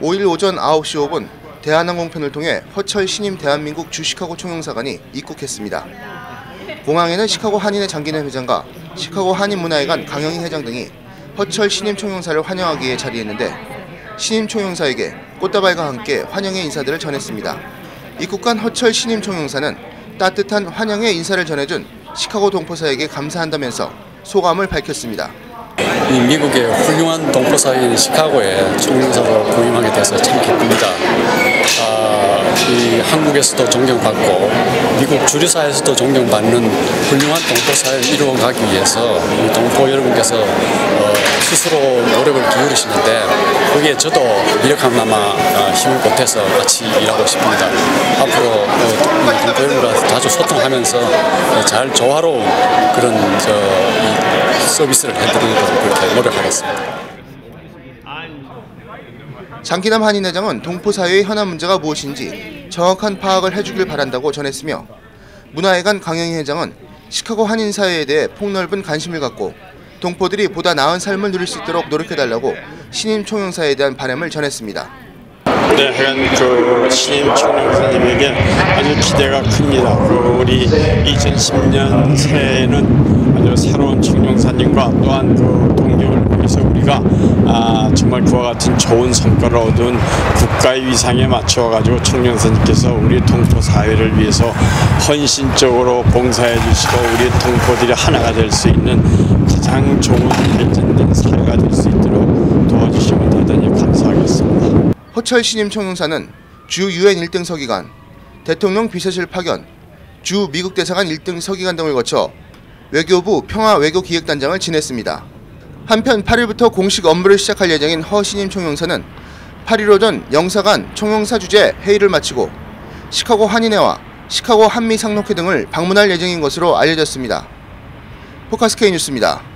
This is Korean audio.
5일 오전 9시 5분 대한항공편을 통해 허철 신임 대한민국 주시카고 총영사관이 입국했습니다. 공항에는 시카고 한인회 장기내 회장과 시카고 한인문화회관 강영희 회장 등이 허철 신임 총영사를 환영하기 위해 자리했는데 신임 총영사에게 꽃다발과 함께 환영의 인사들을 전했습니다. 입국한 허철 신임 총영사는 따뜻한 환영의 인사를 전해준 시카고 동포사에게 감사한다면서 소감을 밝혔습니다. 이 미국의 훌륭한 동포사인 시카고에 총영사로 부임하게 돼서 참 기쁩니다. 아, 이 한국에서도 존경받고 미국 주류사에서도 존경받는 훌륭한 동포사를 이루어가기 위해서 이 동포 여러분께서 어, 스스로 노력을 기울이시는데 거기에 저도 미력함나마 아, 힘을 보태서 같이 일하고 싶습니다. 앞으로 어, 이 동포 여러분과 자주 소통하면서 잘 조화로운 그런 저, 이 서비스를 해드리도록 그렇게 노력하겠습니다. 장기남 한인회장은 동포사회의 현안 문제가 무엇인지 정확한 파악을 해주길 바란다고 전했으며 문화회관 강영희 회장은 시카고 한인사회에 대해 폭넓은 관심을 갖고 동포들이 보다 나은 삶을 누릴 수 있도록 노력해달라고 신임 총영사에 대한 바람을 전했습니다. 네, 하여간 그 신임 총영사님에게 아주 기대가 큽니다. 그 우리 2010년 새해에는 아주 새로운 총영사님과 또한 그 동료를 위해서 우리가 아, 정말 그와 같은 좋은 성과를 얻은 국가의 위상에 맞춰 가지고 총영사님께서 우리 동포 사회를 위해서 헌신적으로 봉사해 주시고 우리 동포들이 하나가 될 수 있는 가장 좋은 발전된 사회가 될 수 있도록 대단히 허철 신임 총영사는 주 유엔 1등 서기관, 대통령 비서실 파견, 주 미국 대사관 1등 서기관 등을 거쳐 외교부 평화 외교 기획단장을 지냈습니다. 한편 8일부터 공식 업무를 시작할 예정인 허 신임 총영사는 8일 오전 영사관 총영사 주재 회의를 마치고 시카고 한인회와 시카고 한미 상록회 등을 방문할 예정인 것으로 알려졌습니다. 포카스케이 뉴스입니다.